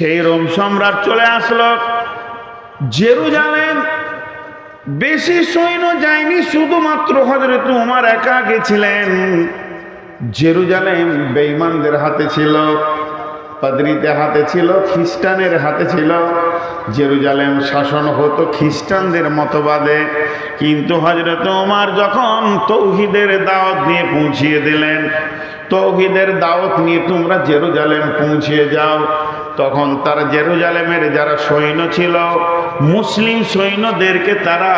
সেই রোম সম্রাট চলে আসলো। জেরুজালেম, বেশি সৈন্য যায়নি, শুধুমাত্র হজরত উমার একা গেছিলেন জেরুজালেম বেঈমানদের হাতে ছিল, পাদ্রিদের হাতে ছিল খ্রিস্টানের হাতে ছিল। জেরুজালেম শাসন হতো খ্রিস্টানদের মতবাদে, কিন্তু হজরত উমার যখন তৌহিদের দাওয়াত নিয়ে পৌঁছিয়ে দিলেন, তৌহিদের দাওয়াত নিয়ে তোমরা জেরুজালেম পৌঁছিয়ে যাও। তখন তারা জেরুজালেমের যারা সৈন্য ছিল, মুসলিম সৈন্যদেরকে তারা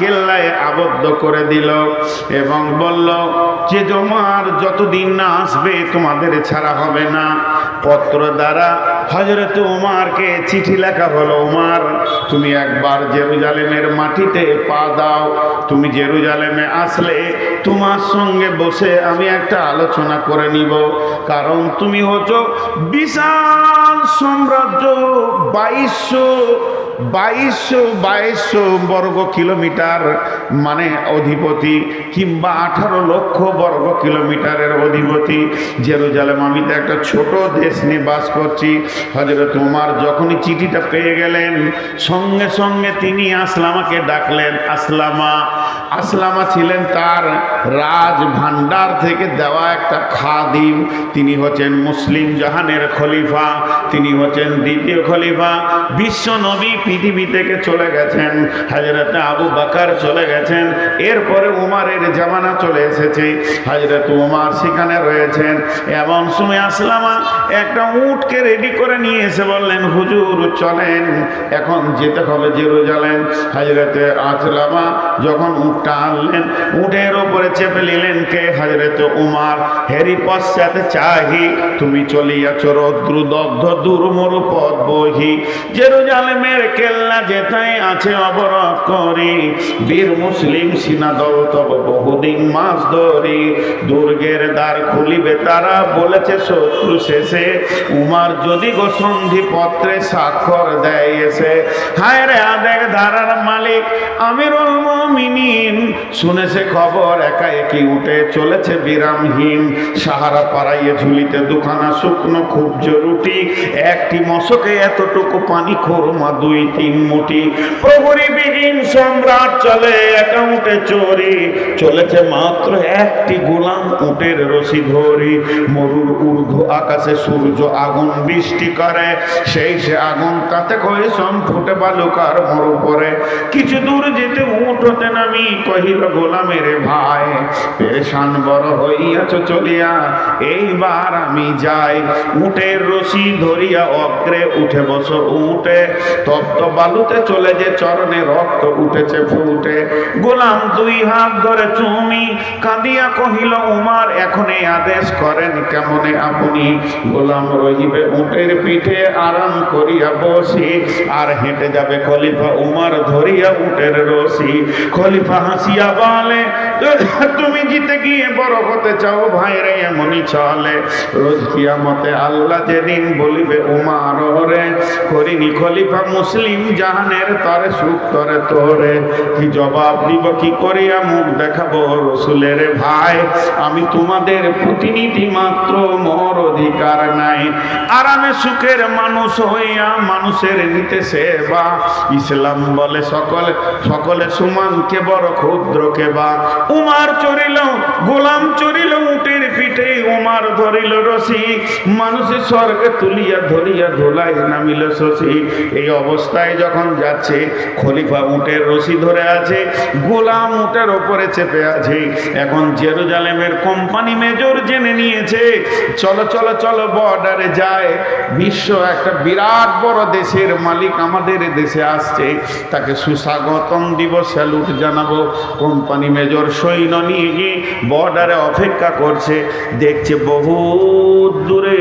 কেল্লায় আবদ্ধ করে দিল এবং বলল, যে তোমার যতদিন না আসবে তোমাদের ছাড়া হবে না। পত্র দ্বারা হজরত উমারকে চিঠি লেখা হলো, উমার, তুমি একবার জেরুজালেমের মাটিতে পা দাও। তুমি জেরুজালেমে আসলে তোমার সঙ্গে বসে আমি একটা আলোচনা করে নিব। কারণ তুমি হচ্ছ বিশাল সাম্রাজ্য, বাইশশো বাইশশো বাইশশো বর্গ কিলোমিটার মানে অধিপতি কিংবা আঠারো লক্ষ বর্গ কিলোমিটারের অধিপতি। জেরুজালেম, আমি তো একটা ছোট দেশ নিয়ে বাস করছি। হজরত উমার যখনই চিঠিটা পেয়ে গেলেন, সঙ্গে সঙ্গে তিনি আসলামাকে ডাকলেন, আসলামা আসলামা ছিলেন তার রাজ ভান্ডার থেকে দেওয়া একটা খাদিম। তিনি হচ্ছেন মুসলিম জাহানের খলিফা, তিনি হচ্ছেন দ্বিতীয় খলিফা। বিশ্ব নবী পৃথিবী থেকে চলে গেছেন হাজরত আবু বাকার চলে গেছেন, এরপরে উমারের জামানা চলে এসেছে হাজরত উমার সেখানে রয়েছেন। এমন সময় আসলামা একটা উটকে রেডি করে নিয়ে এসে বললেন, হুজুর, চলেন, এখন যেতে হবে জেরুজালেম। হাজরতে আসলামা যখন উটটা আনলেন, উটের ওপরে চেপে নিলেন, কে হাজরত উমার? হেরি পশ্চাতে চাহি, তুমি চলিয়াছ রৌদ্র দগ্ধ দুর্মরু পদ বহি। জেরুজালেমের কেল্লা যেথায় আছে অবরোধ করি। বীর মুসলিম সিনা দল তব বহুদিন মাস ধরি। দুর্গের দ্বার খুলিবে তারা বলেছে শত্রু শেষে। উমার যদি গো সন্ধি পত্রে স্বাক্ষর দেয় এসে। হায় রে আদেক ধারার মালিক, আমিরুল মুমিনিন। শুনেছে খবর, একা একই উঠে চলেছে বিরামহীন। সাহারা পাড়াইয়ে ঝুলিতে দুখানা শুকনো খুব জরুরি একটি মশকে এতটুকু পানি খোরমা দুই তিন মুটি প্রহরী বিহীন সম্রাট চলে একা চোরি। চলেছে মাত্র একটি গোলাম উটের রশি ধরি। মরুর ঊর্ধ্ব আকাশে সূর্য আগুন বৃষ্টি করে। সেই সে আগুন তাতে কয়ে সম ফুটে বালুকার মরু পরে কিছু দূর যেতে উঠ হতে নামি, কহিল গোলামের ভাই, পেরেশান বড় হইয়াছ চলিয়া, এইবার আমি যাই। উটের রশি ধরিয়া অগ্রে উঠে বস উঠে তপ্ত বালুতে চলে যে চরণে রক্ত উঠেছে, ফুটে। গোলাম দুই হাত ধরে চুমি কাঁদিয়া কহিল, উমার, এখন এই আদেশ করেন কেমনে আপনি? গোলাম রহিবে উটের পিঠে আরাম করিয়া বসি, আর হেঁটে যাবে খলিফা উমার ধরিয়া উটের রসি খলিফা হাসিয়া বলে, তুমি জিতে গিয়ে বড় হতে চাও ভাই রে এমনই চলে। রোজ কিয়ামতে আল্লাহ যেদিন বলিবে, উমার রে করিনি খলিফা মুসলিম জাহানের তরে, সুখ তরে, তোরে। কি জবাব দিব, কি করিয়া মুখ দেখাবো রসুলের ভাই? আমি তোমাদের প্রতিনিধি মাত্র, মোর অধিকার নাই। আরামে সুখের মানুষ হইয়া মানুষের নিতে সেবা। ইসলাম বলে, সকলে সকলে সমান কে বড়, ক্ষুদ্র কে বা। উমার চরিল, গোলাম চরিল, উটের পিঠে উমার ধরিল রশি। মানুষের স্বর্গে তুলিয়া ধরিয়া ধোলাই নামিল শশী। এই অবস্থায় যখন যাচ্ছে, খলিফা উটের রশি ধরে আছে, গোলাম উটের ওপরে চেপে আছে। এখন জেরুজালেমের কোম্পানি মেজর জেনে নিয়েছে, চলো চলো চলো বর্ডারে যায়। বিশ্ব একটা বিরাট বড় দেশের মালিক আমাদের দেশে আসছে, তাকে সুস্বাগতম দিব স্যালুট জানাব। কোম্পানি মেজর সৈন্য নিয়ে গিয়ে বর্ডারে অপেক্ষা করছে, দেখছে বহু দূরে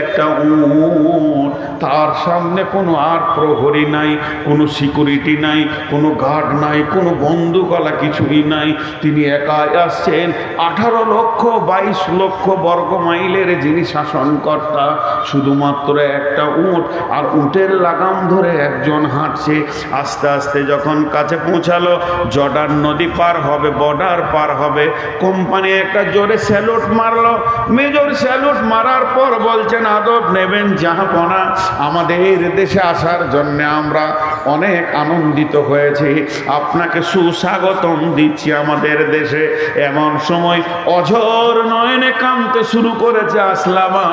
একটা উট, তার সামনে কোনো আর প্রহরী নাই, কোনো সিকিউরিটি নাই, কোনো গার্ড নাই, কোনো বন্দুকলা কিছুই নাই। তিনি একাই আসছেন, আঠারো লক্ষ, বাইশ লক্ষ বর্গ মাইলের যিনি শাসনকর্তা, শুধুমাত্র একটা উট, আর উটের লাগাম ধরে একজন হাঁটছে। আস্তে আস্তে যখন কাছে পৌঁছালো, জর্ডান নদী পার হবে, বর্ডার পার হবে, কোম্পানি একটা জোরে স্যালুট মারলো। মেজর স্যালুট মারার পর বলছেন, আদব নেবেন জাহাপনা আমার আমাদের দেশে আসার জন্য আমরা অনেক আনন্দিত হয়েছি। আপনাকে সুস্বাগতম দিচ্ছি আমাদের দেশে। এমন সময় অঝর নয়নে কামতে শুরু করেছে আসলামা।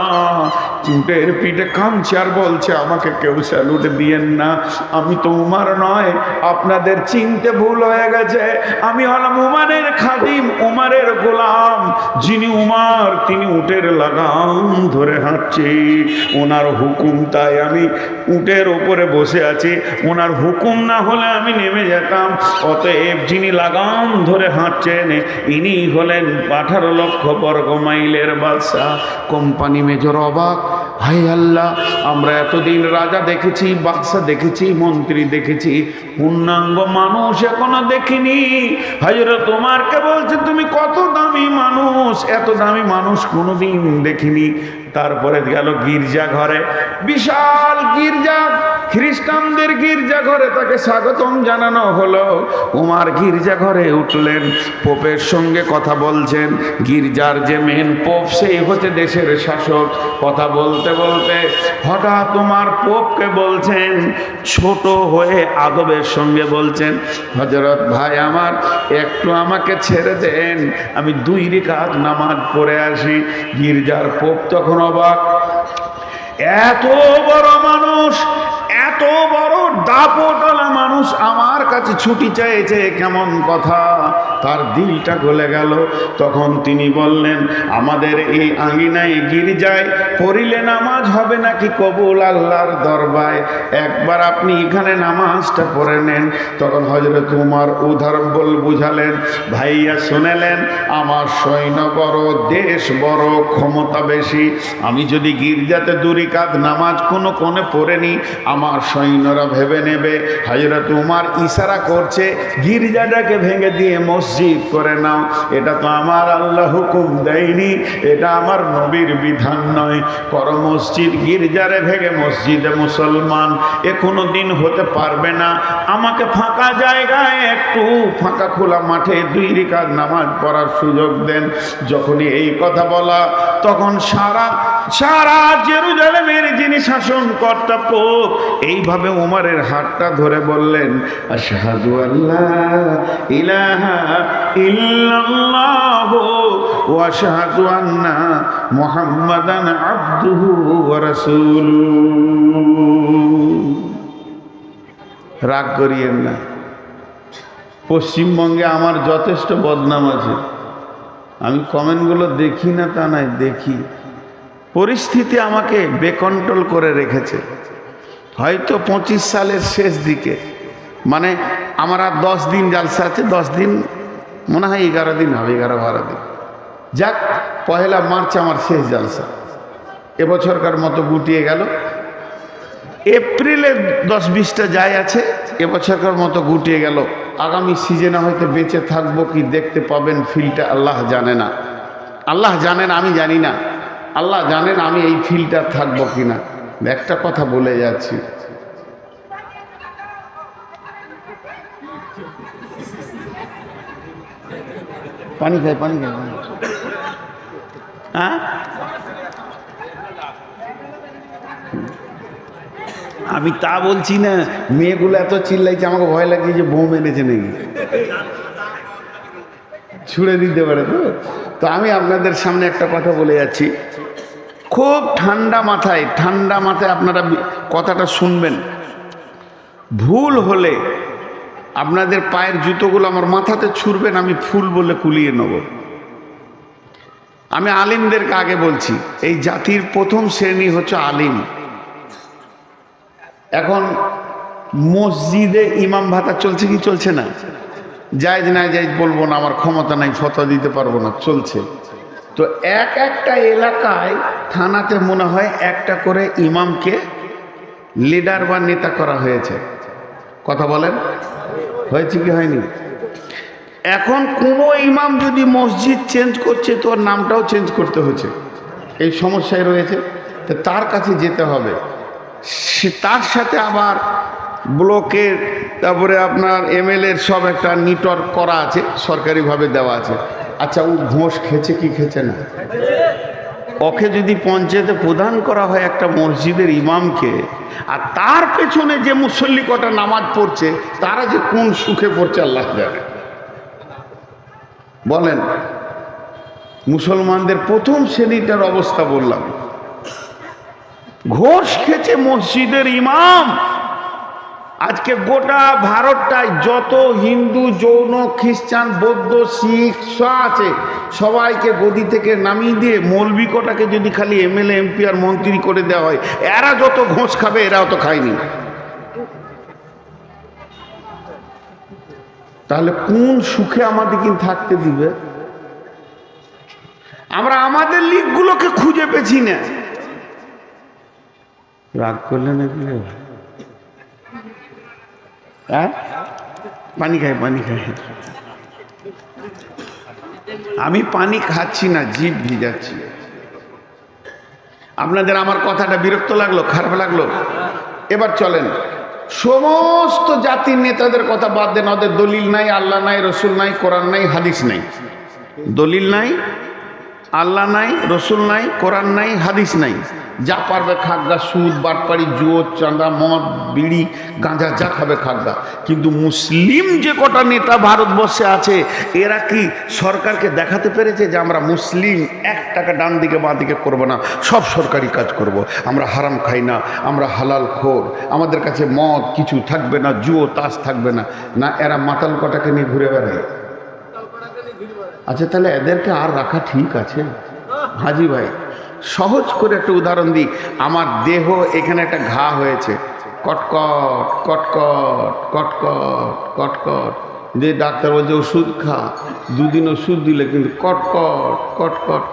চুটের পিঠে কামছে আর বলছে, আমাকে কেউ স্যালুট দিয়েন না। আমি তো উমার নয়, আপনাদের চিনতে ভুল হয়ে গেছে। আমি হলাম উমারের খাদিম, উমারের গোলাম। যিনি উমার, তিনি উটের লাগাম ধরে হাঁটছি। ওনার হুকুম তাই আমি উটের ওপরে বসে আছি। ওনার হুকুম না হলে আমি নেমে যেতাম। অতএব যিনি লাগাম ধরে হাঁটছেন, ইনি হলেন আঠারো লক্ষ বর্গ মাইলের বাদশাহ কোম্পানি মেজর অবাক, হাই আল্লাহ, আমরা এতদিন রাজা দেখেছি, বাদশা দেখেছি, মন্ত্রী দেখেছি, পূর্ণাঙ্গ মানুষ এখনও দেখিনি। হাজরা তোমারকে বলছে, তুমি কত দামি মানুষ? এত দামি মানুষ কোনোদিন দেখিনি। তারপরে গেল গির্জা ঘরে। বিশাল গির্জা, খ্রিস্টানদের গির্জা ঘরে তাকে স্বাগতম জানানো হলো। উমার গির্জা ঘরে উঠলেন, পোপের সঙ্গে কথা বলছেন। গির্জার যে মেন পোপ, সেই হচ্ছে দেশের শাসক। কথা বলতে বলতে হঠাৎ তোমার পোপকে বলছেন, ছোট হয়ে আদবের সঙ্গে বলছেন হজরত ভাই আমার, একটু আমাকে ছেড়ে দেন। আমি দুই রেখাত নামাজ পড়ে আসি। গির্জার পোপ তখন অবাক। এত বড় মানুষ এত বড় দাপটলা মানুষ আমার কাছে ছুটি চাইছে, কেমন কথা? তার দিলটা গলে গেল। তখন তিনি বললেন, আমাদের এই আঙ্গিনায় গির্জায় পড়িলে নামাজ হবে নাকি কবুল আল্লাহর দরবায়? একবার আপনি এখানে নামাজটা পড়ে নেন। তখন হজরত উমার উদাহরণ বল বুঝালেন, ভাইয়া শুনেলেন, আমার সৈন্য বড়, দেশ বড়, ক্ষমতা বেশি। আমি যদি গির্জাতে দুরিকাত নামাজ কোনো কোণে পড়ে নিই আমার সৈন্যরা ভেবে নেবে। হজরত উমার ইশারা করছে, গির্জাটাকে ভেঙে দিয়ে মসজিদ করে নাও। এটা তো আমার আল্লাহ হুকুম দেয়নি, এটা আমার নবীর বিধান নয়। কর মসজিদ, গির্জারে ভেঙে মসজিদে মুসলমান। এ কোনো দিন হতে পারবে না। আমাকে ফাঁকা জায়গায় একটু ফাঁকা খোলা মাঠে দুই রিকাত নামাজ পড়ার সুযোগ দেন। যখনই এই কথা বলা, তখন সারা সারা জেরুজালেমের যিনি শাসনকর্তা পোপ, এইভাবে উমারের হাতটা ধরে বললেন ইলাহা রাগ করিয়েন না। পশ্চিমবঙ্গে আমার যথেষ্ট বদনাম আছে। আমি কমেন্টগুলো দেখি না তা নয়, দেখি। পরিস্থিতি আমাকে বেকন্ট্রোল করে রেখেছে। হয়তো পঁচিশ সালের শেষ দিকে। মানে আমার আর দশ দিন জালসা আছে, দশ দিন, মনে হয় এগারো দিন হবে, এগারো বারো দিন। যাক, পহেলা মার্চ আমার শেষ জালসা। এবছরকার মতো গুটিয়ে গেল। এপ্রিলে দশ বিশটা যায় আছে, এবছরকার মতো গুটিয়ে গেল। আগামী সিজনে হয়তো বেঁচে থাকব কি দেখতে পাবেন ফিলটা আল্লাহ জানে না। আল্লাহ জানেন, আমি জানি না। আল্লাহ জানেন আমি এই ফিলটা থাকব কি না একটা কথা বলে যাচ্ছি। পানি খাই পানি খাই পানি। হ্যাঁ? আমি তা বলছি না মেয়েগুলো এত চিল্লাইছে আমাকে ভয় লাগছে যে বউ মেরেছে নাকি? ছুড়ে দিতে পারে তো? তো আমি আপনাদের সামনে একটা কথা বলে যাচ্ছি। খুব ঠান্ডা মাথায় ঠান্ডা মাথায় আপনারা কথাটা শুনবেন। ভুল হলে আপনাদের পায়ের জুতোগুলো আমার মাথাতে ছুড়বেন আমি ফুল বলে কুলিয়ে নেব। আমি আলিমদেরকে আগে বলছি, এই জাতির প্রথম শ্রেণি হচ্ছে আলিম। এখন মসজিদে ইমাম ভাতা চলছে কি চলছে না? জায়জ না জায়জ বলব না, আমার ক্ষমতা নাই, ফতোয়া দিতে পারব না, চলছে। তো এক একটা এলাকায় থানাতে মনে হয় একটা করে ইমামকে লিডার বা নেতা করা হয়েছে। কথা বলেন? হয়েছে কি হয়নি? এখন কোনো ইমাম যদি মসজিদ চেঞ্জ করছে তো নামটাও চেঞ্জ করতে হচ্ছে এই সমস্যায় রয়েছে। তো তার কাছে যেতে হবে। সে তার সাথে আবার ব্লকের তারপরে আপনার এমএলএর সব একটা নেটওয়ার্ক করা আছে, সরকারিভাবে দেওয়া আছে। আচ্ছা ও ঘোষ খেছে কি খেছে না? ওকে যদি পঞ্চায়েতে প্রদান করা হয় একটা মসজিদের ইমামকে, আর তার পেছনে যে মুসল্লি কটা নামাজ পড়ছে, তারা যে কোন সুখে পড়ছে, আল্লাহ জানে। বলেন, মুসলমানদের প্রথম শ্রেণীটার অবস্থা বললাম। ঘোষ খেছে মসজিদের ইমাম। আজকে গোটা ভারতটায় যত হিন্দু, যৌন, খ্রিস্টান, বৌদ্ধ, শিখ, সব আছে, সবাইকে গদি থেকে নামিয়ে দিয়ে মৌলবি কটাকে যদি খালি এমএলএ, এমপি আর মন্ত্রী করে দেওয়া হয়, এরা যত ঘোষ খাবে, এরাও তো খায়নি। তাহলে কোন সুখে আমাদের কিন্তু থাকতে দিবে? আমরা আমাদের লিগগুলোকে খুঁজে পেছি না। রাগ করলে রে? হ্যাঁ? পানি খাই পানি খাই। আমি পানি খাচ্ছি না, জিভ ভিজাচ্ছি। আপনাদের আমার কথাটা বিরক্ত লাগল, খারাপ লাগল? এবার চলেন। সমস্ত জাতির নেতাদের কথা বাদ দেন, ওদের দলিল নাই, আল্লাহ নাই, রসুল নাই, কোরআন নাই, হাদিস নাই। দলিল নাই আল্লাহ নাই, রসুল নাই, কোরআন নাই, হাদিস নাই। যা পারবে খাগা সুদ, বাটপাড়ি, জুয়ো, চাঁদা, মদ, বিড়ি, গাঁজা, যা খাবে খাগা কিন্তু মুসলিম যে কটা নেতা ভারতবর্ষে আছে, এরা কি সরকারকে দেখাতে পেরেছে যে আমরা মুসলিম, এক টাকা ডান দিকে, বাঁ দিকে করব না? সব সরকারি কাজ করব। আমরা হারাম খাই না, আমরা হালাল খোর, আমাদের কাছে মদ কিছু থাকবে না, জুয়ো, তাস থাকবে না। না, এরা মাতাল কটাকে নিয়ে ঘুরে বেড়ায়? আচ্ছা তাহলে এদেরকে আর রাখা ঠিক আছে? হাজি ভাই, সহজ করে একটা উদাহরণ দিই। আমার দেহ এখানে একটা ঘা হয়েছে। কটকট কটকট কটকট কটকট। যে ডাক্তার বলছে, ওষুধ খা। দুদিন ওষুধ দিলে কিন্তু কটকট কটকট।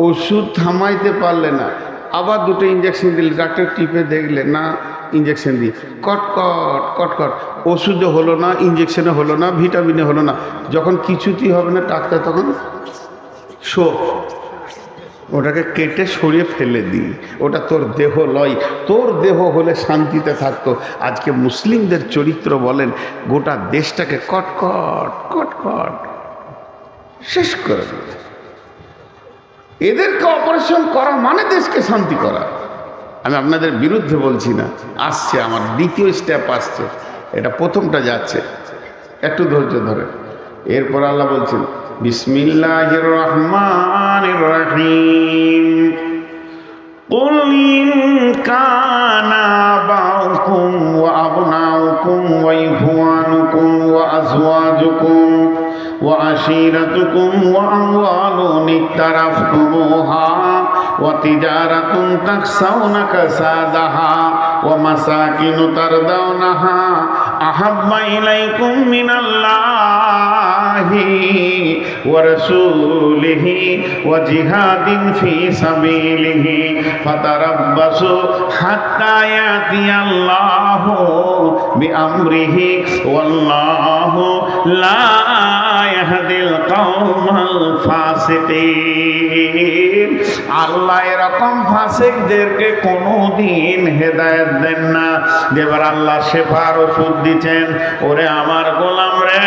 ওষুধ থামাইতে পারলে না। আবার দুটো ইঞ্জেকশন দিলে, ডাক্তার টিপে দেখলে, না ইঞ্জেকশন দিই। কটকট কটকট ওষুধে হলো না ইঞ্জেকশনে হলো না ভিটামিনে হলো না। যখন কিছুতেই হবে না, ডাক্তার তখন শো। ওটাকে কেটে সরিয়ে ফেলে দিই। ওটা তোর দেহ লয়। তোর দেহ হলে শান্তিতে থাকতো। আজকে মুসলিমদের চরিত্র বলেন, গোটা দেশটাকে কটকট কটকট শেষ করে এদেরকে অপারেশন করা মানে দেশকে শান্তি করা। আমি আপনাদের বিরুদ্ধে বলছি না আসছে আমার দ্বিতীয় স্টেপ আসছে এটা প্রথমটা যাচ্ছে একটু ধৈর্য ধরে এরপর আল্লাহ বলছেন বিসমিল্লাহ রহমান রহিম قل إن كان آباؤكم وأبناؤكم وإخوانكم وأزواجكم وعشيرتكم وأموال اقترفتموها وتجارة تخشون كسادها ومساكن ترضونها أحب إليكم من الله ورسوله وجهاد في سبيله فتربصوا حتى يأتي الله بأمره والله لا يهدي القوم الفاسقين আল্লাহ এরকম ফাসিকদেরকে কোনোদিন হেদায়েত দেন না যেবার আল্লাহ শেফার ওষুধ দিচ্ছেন ওরে আমার গোলাম রে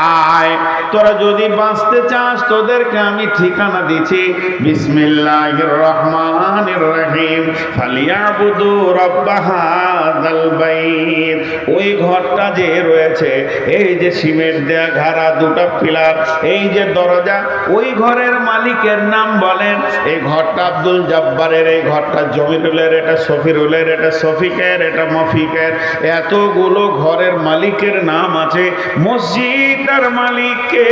আয়। তোরা যদি বাঁচতে চাস, তোদেরকে আমি ঠিকানা দিচ্ছি। বিসমিল্লাহ রহমান রহিম। ফালিয়াবুদু রব্বাহাদাল বাইত। ওই ঘরটা যে রয়েছে, এই যে সিমেন্ট দেয়া ঘাড়া, দুটো পিলার, এই যে দরজা, ওই ঘরের মালিকের নাম বলেন। এই ঘরটা আব্দুল জব্বারের, এই ঘরটা জমিরুলের, এটা সফিরুলের এটা শফিকের, এটা মফিকের। এতগুলো ঘরের মালিকের নাম আছে। মসজিদের মালিককে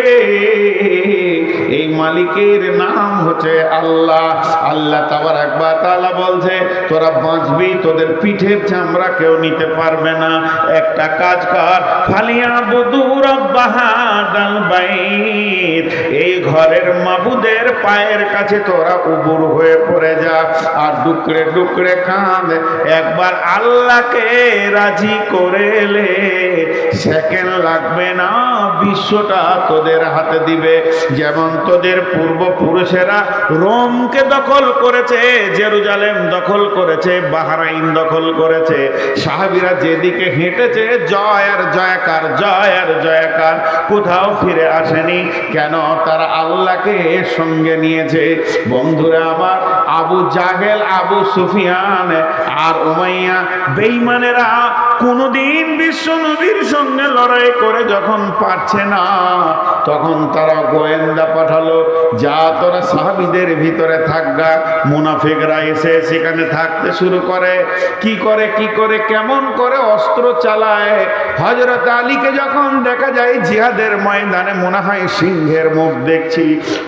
এই মালিকের নাম হচ্ছে আল্লাহ। আল্লাহ তাবার একবার তালা বলছে, তোরা বাঁচবি, তোদের পিঠের চামড়া কেউ নিতে পারবে না। একটা কাজ কর, ফালিয়া বদুর বাহাদাল বাইত। এই ঘরের মাবুদের পায়ের কাছে তোরা উবুর হয়ে পড়ে যা আর ডুকরে ডুকরে কাঁদ। একবার আল্লাহকে রাজি করে এলে সেকেন্ড লাগবে না, বিশ্বটা তোদের হাতে দিবে। যেমন তোদের পূর্বপুরুষেরা রোমকে দখল করেছে, জেরুজালেম দখল করেছে, বাহারাইন দখল করেছে। সাহাবিরা যেদিকে হেঁটেছে, জয় আর জয়কার, জয় আর জয়কার, কোথাও ফিরে আসেনি। কেন? তারা আল্লাহকে সঙ্গে নিয়েছে। বন্ধুরা আমার, আবু জাহেল, আবু সুফিয়ান আর উমাইয়া, বেঈমানেরা কোনোদিন বিশ্ব নবীর সঙ্গে লড়াই করে যখন পারছে না, তখন তারা গোয়েন্দা পাঠালো, যা তোরা সাহাবিদের ভিতরে থাকগা মুনাফিকরা এসে সেখানে থাকতে শুরু করে। কি করে কি করে, কেমন করে অস্ত্র চালায়। হজরত আলীকে যখন দেখা যায় জিহাদের ময়দানে, মনে হয় সিংহের মুখ দেখছি,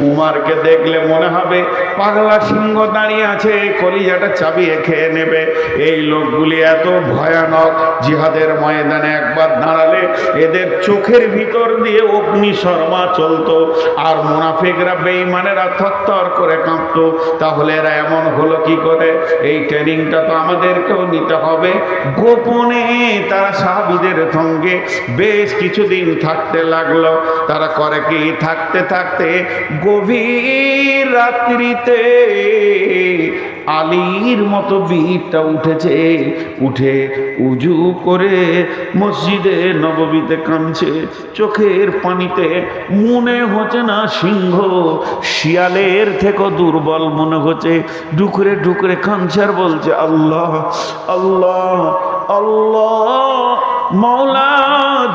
উমারকে দেখলে মনে হবে পাগলা সিংহ দাঁড়িয়ে আছে, কলিজাটা চাবিয়ে খেয়ে নেবে। এই লোকগুলি এত ভয়ানক জিহাদের ময়দানে একবার দাঁড়ালে এদের চোখের ভিতর দিয়ে অগ্নি শর্মা চলতো। আর মুনাফিকরা বেঈমানেরা থরথর করে কাঁপতো। তাহলে এরা এমন হলো কি করে? এই ট্রেনিংটা তো আমাদেরকেও নিতে হবে। গোপনে তারা সাহাবিদের সঙ্গে বেশ কিছুদিন থাকতে লাগল। তারা করে কি? থাকতে থাকতে গভীর রাত্রিতে আলীর মতো বীরটা উঠেছে, উঠে উজু করে মসজিদে নববীতে কাঁদছে, চোখের পানিতে মনে হচ্ছে না সিংহ, শিয়ালের থেকেও দুর্বল মনে হচ্ছে, ডুকরে ডুকরে কাঁদছে আর বলছে, আল্লাহ আল্লাহ আল্লাহ। মৌলা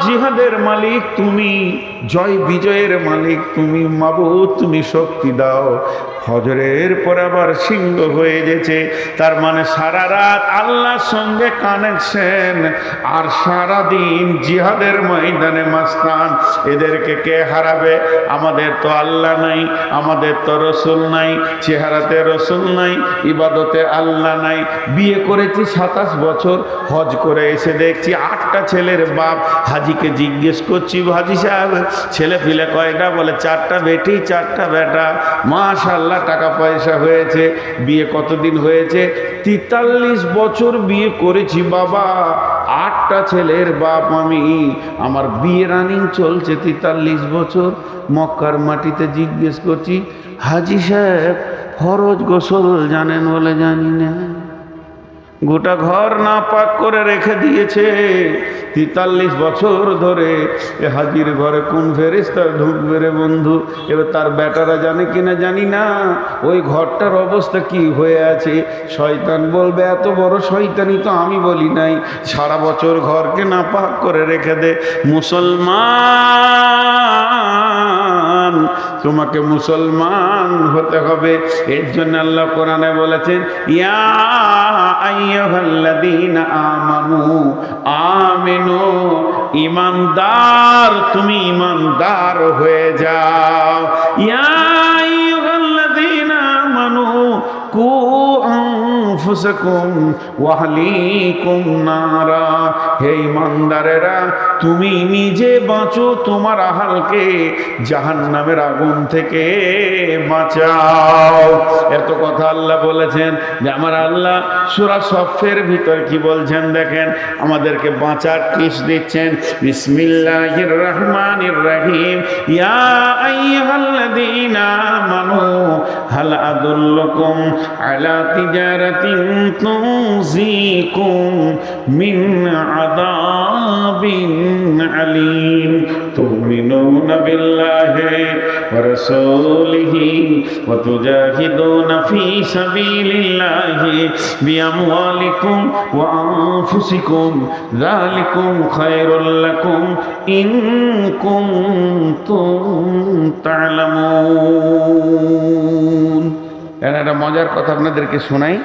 জিহাদের মালিক তুমি, জয় বিজয়ের মালিক তুমি, মাবুদ তুমি শক্তি দাও। হজরের পর আবার সিংহ হয়ে গেছে, তার মানে সারা রাত আল্লাহর সঙ্গে কানেকশন আর সারা দিন জিহাদের ময়দানে মাস্তান। এদেরকে কে হারাবে? আমাদের তো আল্লাহ নাই, আমাদের তো রসুল নাই, চেহারাতে রসুল নাই, ইবাদতে আল্লাহ নাই। বিয়ে করেছি সাতাশ বছর, হজ করে এসে দেখছি আটটা ছেলের বাপ হাজিকে জিজ্ঞেস করছি হাজি সাহেব, ছেলে ফিলে কয়টা? বলে, চারটা বেটি, চারটা বেটা। মাশাল্লাহ টাকা পয়সা হয়েছে, বিয়ে কতদিন হয়েছে? তেতাল্লিশ বছর বিয়ে করেছি, বাবা। আটটা ছেলের বাপ আমি। আমার বিয়ে রানিং চলছে তেতাল্লিশ বছর। মক্কার মাটিতে জিজ্ঞেস করছি, হাজি সাহেব, ফরজ গোসল জানেন বলে জানি না। গোটা ঘর না পাক করে রেখে দিয়েছে। তেতাল্লিশ বছর ধরে এ হাজির ঘরে কোন ফেরিস্তা ঢুকবে রে বন্ধু? এবার তার বেটারা জানে কিনা জানি না। ওই ঘরটার অবস্থা কি হয়ে আছে? শয়তান বলবে, এত বড় শয়তানি তো আমি বলি নাই। সারা বছর ঘরকে না পাক করে রেখে দে। মুসলমান, তোমাকে মুসলমান হতে হবে। এর জন্য আল্লাহ কোরআনে বলেছেন, ইয়া ইমানদার তুমি ইমানদার হয়ে যাও। ইয়া আনফুসাকুম ওয়াহলিকুম নারা। হে ইমানদারেরা, তুমি নিজে বাঁচো, তোমার আহালকে জাহান্নামের আগুন থেকে বাঁচাও। এত কথা আল্লাহ বলেছেন যে আমার আল্লাহ সুরা সফের ভিতর কি বলছেন দেখেন? আমাদেরকে বাঁচার টিপস দিচ্ছেন। বিসমিল্লাহির রহমানির রহিম। ইয়া আইয়ুহাল্লাযীনা আমানু هل أدلكم على تجارة تنزيكم من عذاب عليم تؤمنون بالله ورسوله وتجاهدون في سبيل الله بأموالكم وأنفسكم. ذلكم خير لكم إن كنتم تعلمون. তা'লামুন একটা মজার কথা আপনাদেরকে শোনাই।